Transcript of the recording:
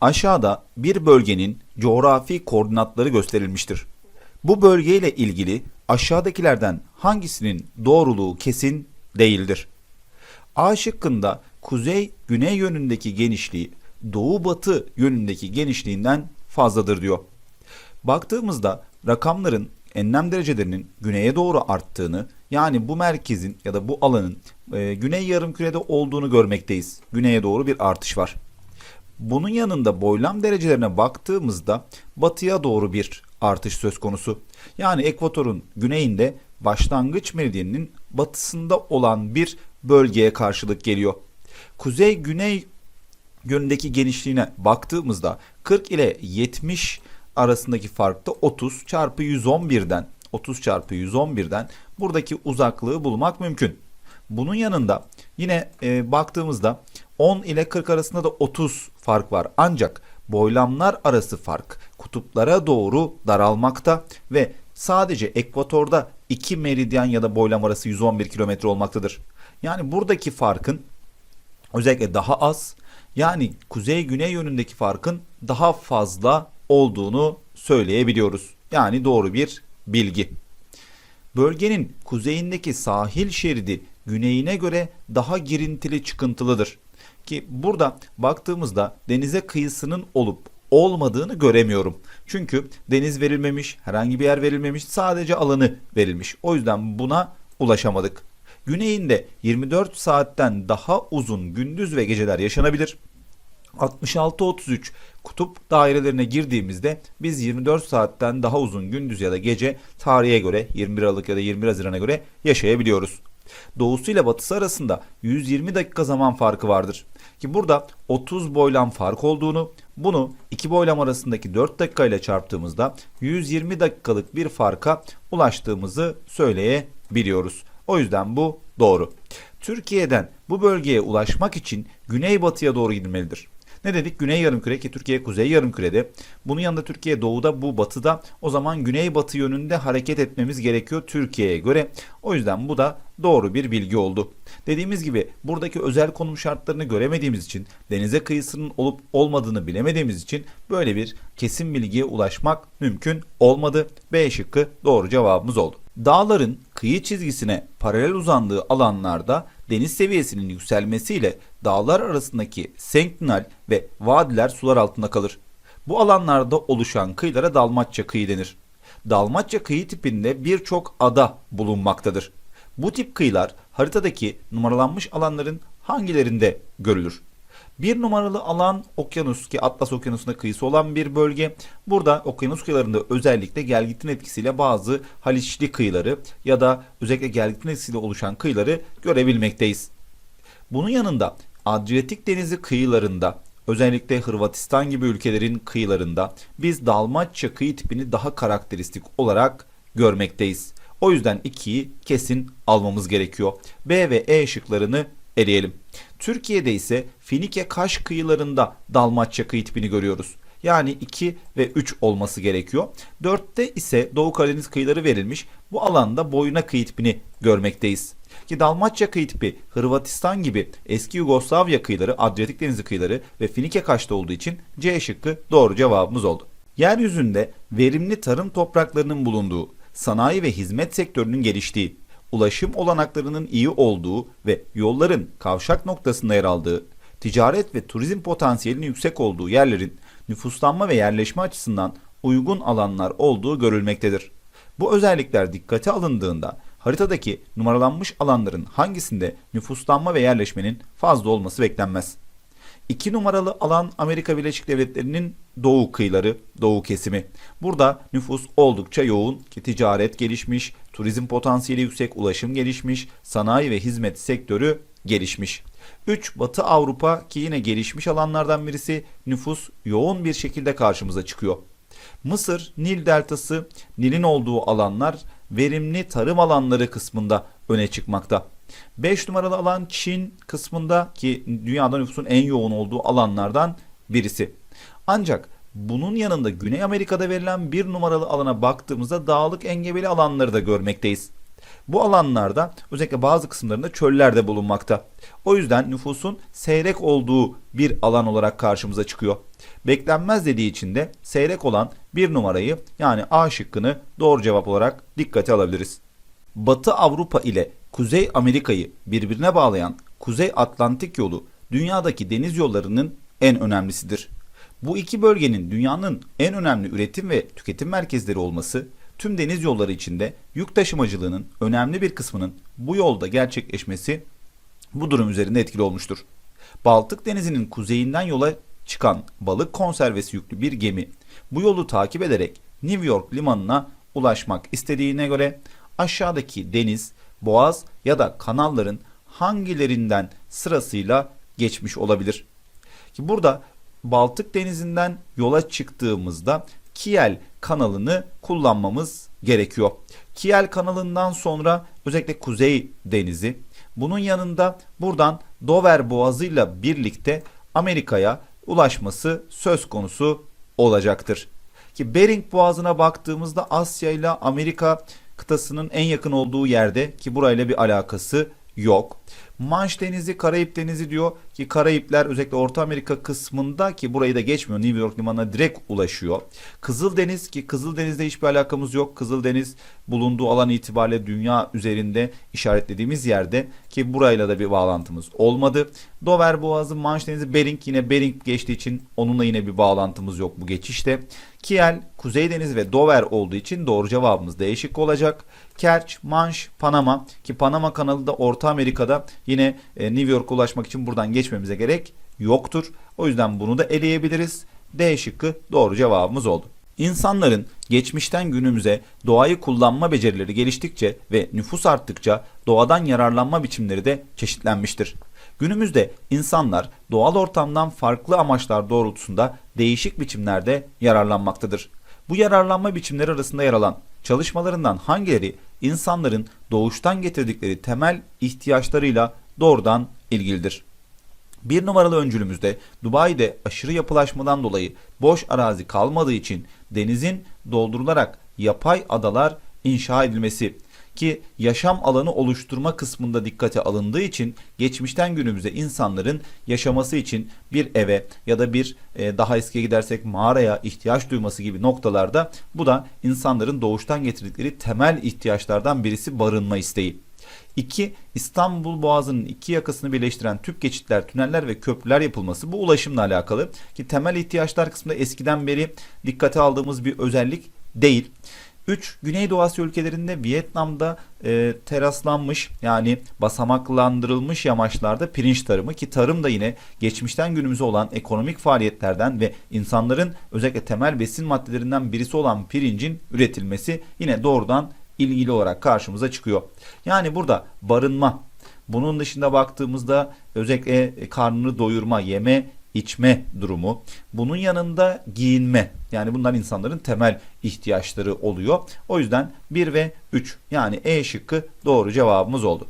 Aşağıda bir bölgenin coğrafi koordinatları gösterilmiştir. Bu bölgeyle ilgili aşağıdakilerden hangisinin doğruluğu kesin değildir? A şıkkında kuzey-güney yönündeki genişliği doğu-batı yönündeki genişliğinden fazladır diyor. Baktığımızda rakamların enlem derecelerinin güneye doğru arttığını yani bu merkezin ya da bu alanın e, güney yarımkürede olduğunu görmekteyiz. Güneye doğru bir artış var. Bunun yanında boylam derecelerine baktığımızda batıya doğru bir artış söz konusu. Yani ekvatorun güneyinde başlangıç meridyeninin batısında olan bir bölgeye karşılık geliyor. Kuzey-güney yönündeki genişliğine baktığımızda 40 ile 70 arasındaki farkta 30 çarpı 111'den 30 çarpı 111'den buradaki uzaklığı bulmak mümkün. Bunun yanında yine e, baktığımızda 10 ile 40 arasında da 30 fark var. Ancak boylamlar arası fark kutuplara doğru daralmakta ve sadece ekvatorda 2 meridyen ya da boylam arası 111 kilometre olmaktadır. Yani buradaki farkın özellikle daha az yani kuzey-güney yönündeki farkın daha fazla olduğunu söyleyebiliyoruz. Yani doğru bir bilgi. Bölgenin kuzeyindeki sahil şeridi güneyine göre daha girintili çıkıntılıdır. Ki burada baktığımızda denize kıyısının olup olmadığını göremiyorum. Çünkü deniz verilmemiş, herhangi bir yer verilmemiş, sadece alanı verilmiş. O yüzden buna ulaşamadık. Güneyinde 24 saatten daha uzun gündüz ve geceler yaşanabilir. 66-33 kutup dairelerine girdiğimizde biz 24 saatten daha uzun gündüz ya da gece tarihe göre 21 Aralık ya da 21 Haziran'a göre yaşayabiliyoruz. Doğusu ile batısı arasında 120 dakika zaman farkı vardır. Ki burada 30 boylam fark olduğunu, bunu iki boylam arasındaki 4 dakika ile çarptığımızda 120 dakikalık bir farka ulaştığımızı söyleyebiliyoruz. O yüzden bu doğru. Türkiye'den bu bölgeye ulaşmak için güneybatıya doğru gidilmelidir. Ne dedik? Güney yarımküre ki Türkiye kuzey yarımkürede. Bunun yanında Türkiye doğuda bu batıda. O zaman güneybatı yönünde hareket etmemiz gerekiyor Türkiye'ye göre. O yüzden bu da doğru bir bilgi oldu. Dediğimiz gibi buradaki özel konum şartlarını göremediğimiz için denize kıyısının olup olmadığını bilemediğimiz için böyle bir kesin bilgiye ulaşmak mümkün olmadı. B şıkkı doğru cevabımız oldu. Dağların kıyı çizgisine paralel uzandığı alanlarda deniz seviyesinin yükselmesiyle dağlar arasındaki senknal ve vadiler sular altında kalır. Bu alanlarda oluşan kıyılara Dalmatça kıyı denir. Dalmatça kıyı tipinde birçok ada bulunmaktadır. Bu tip kıyılar haritadaki numaralanmış alanların hangilerinde görülür? Bir numaralı alan okyanus ki Atlas Okyanusu'na kıyısı olan bir bölge. Burada okyanus kıyılarında özellikle gelgitin etkisiyle bazı Haliçli kıyıları ya da özellikle gelgitin etkisiyle oluşan kıyıları görebilmekteyiz. Bunun yanında Adriyatik Denizi kıyılarında özellikle Hırvatistan gibi ülkelerin kıyılarında biz Dalmatça kıyı tipini daha karakteristik olarak görmekteyiz. O yüzden 2'yi kesin almamız gerekiyor. B ve E şıklarını eleyelim. Türkiye'de ise Finike Kaş kıyılarında Dalmatça kıyı tipini görüyoruz. Yani 2 ve 3 olması gerekiyor. 4'te ise Doğu Karadeniz kıyıları verilmiş. Bu alanda boyuna kıyı tipini görmekteyiz. Ki Dalmatça kıyı tipi Hırvatistan gibi eski Yugoslavya kıyıları, Adriyatik Denizi kıyıları ve Finike Kaş'ta olduğu için C şıkkı doğru cevabımız oldu. Yeryüzünde verimli tarım topraklarının bulunduğu, sanayi ve hizmet sektörünün geliştiği, ulaşım olanaklarının iyi olduğu ve yolların kavşak noktasında yer aldığı, ticaret ve turizm potansiyelinin yüksek olduğu yerlerin nüfuslanma ve yerleşme açısından uygun alanlar olduğu görülmektedir. Bu özellikler dikkate alındığında haritadaki numaralanmış alanların hangisinde nüfuslanma ve yerleşmenin fazla olması beklenmez. 2 numaralı alan Amerika Birleşik Devletleri'nin doğu kıyıları, doğu kesimi. Burada nüfus oldukça yoğun, ticaret gelişmiş, turizm potansiyeli yüksek, ulaşım gelişmiş, sanayi ve hizmet sektörü gelişmiş. 3 Batı Avrupa ki yine gelişmiş alanlardan birisi nüfus yoğun bir şekilde karşımıza çıkıyor. Mısır, Nil deltası, Nil'in olduğu alanlar verimli tarım alanları kısmında öne çıkmakta. 5 numaralı alan Çin kısmında ki dünyada nüfusun en yoğun olduğu alanlardan birisi. Ancak bunun yanında Güney Amerika'da verilen bir numaralı alana baktığımızda dağlık engebeli alanları da görmekteyiz. Bu alanlarda özellikle bazı kısımlarında çöller de bulunmakta. O yüzden nüfusun seyrek olduğu bir alan olarak karşımıza çıkıyor. Beklenmez dediği için de seyrek olan bir numarayı yani A şıkkını doğru cevap olarak dikkate alabiliriz. Batı Avrupa ile Kuzey Amerika'yı birbirine bağlayan Kuzey Atlantik yolu dünyadaki deniz yollarının en önemlisidir. Bu iki bölgenin dünyanın en önemli üretim ve tüketim merkezleri olması tüm deniz yolları içinde yük taşımacılığının önemli bir kısmının bu yolda gerçekleşmesi bu durum üzerinde etkili olmuştur. Baltık Denizi'nin kuzeyinden yola çıkan balık konservesi yüklü bir gemi bu yolu takip ederek New York limanına ulaşmak istediğine göre aşağıdaki deniz, boğaz ya da kanalların hangilerinden sırasıyla geçmiş olabilir? Ki burada Baltık Denizi'nden yola çıktığımızda Kiel kanalını kullanmamız gerekiyor. Kiel kanalından sonra özellikle Kuzey Denizi, bunun yanında buradan Dover Boğazı'yla birlikte Amerika'ya ulaşması söz konusu olacaktır. Ki Bering Boğazı'na baktığımızda Asya ile Amerika kıtasının en yakın olduğu yerde ki burayla bir alakası yok. Manş Denizi, Karayip Denizi diyor ki Karayipler özellikle Orta Amerika kısmında ki burayı da geçmiyor. New York limanına direkt ulaşıyor. Kızıldeniz ki Kızıldeniz'de hiçbir alakamız yok. Kızıldeniz bulunduğu alan itibariyle dünya üzerinde işaretlediğimiz yerde ki burayla da bir bağlantımız olmadı. Dover Boğazı, Manş Denizi, Bering yine Bering geçtiği için onunla yine bir bağlantımız yok bu geçişte. Kiel, Kuzey Denizi ve Dover olduğu için doğru cevabımız değişik olacak. Kerç, Manş, Panama ki Panama kanalı da Orta Amerika'da yine e, New York'a ulaşmak için buradan geçmemize gerek yoktur. O yüzden bunu da eleyebiliriz. D şıkkı doğru cevabımız oldu. İnsanların geçmişten günümüze doğayı kullanma becerileri geliştikçe ve nüfus arttıkça doğadan yararlanma biçimleri de çeşitlenmiştir. Günümüzde insanlar doğal ortamdan farklı amaçlar doğrultusunda değişik biçimlerde yararlanmaktadır. Bu yararlanma biçimleri arasında yer alan çalışmalarından hangileri insanların doğuştan getirdikleri temel ihtiyaçlarıyla doğrudan ilgilidir? Bir numaralı öncülümüzde Dubai'de aşırı yapılaşmadan dolayı boş arazi kalmadığı için denizin doldurularak yapay adalar inşa edilmesi ki yaşam alanı oluşturma kısmında dikkate alındığı için geçmişten günümüze insanların yaşaması için bir eve ya da bir e, daha eskiye gidersek mağaraya ihtiyaç duyması gibi noktalarda bu da insanların doğuştan getirdikleri temel ihtiyaçlardan birisi barınma isteği. 2. İstanbul Boğazı'nın iki yakasını birleştiren tüp geçitler, tüneller ve köprüler yapılması bu ulaşımla alakalı ki temel ihtiyaçlar kısmında eskiden beri dikkate aldığımız bir özellik değil. 3. Güneydoğu Asya ülkelerinde Vietnam'da e, teraslanmış yani basamaklandırılmış yamaçlarda pirinç tarımı ki tarım da yine geçmişten günümüze olan ekonomik faaliyetlerden ve insanların özellikle temel besin maddelerinden birisi olan pirincin üretilmesi yine doğrudan ilgili olarak karşımıza çıkıyor. Yani burada barınma, bunun dışında baktığımızda özellikle karnını doyurma, yeme, içme durumu. Bunun yanında giyinme. Yani bunlar insanların temel ihtiyaçları oluyor. O yüzden 1 ve 3 yani E şıkkı doğru cevabımız oldu.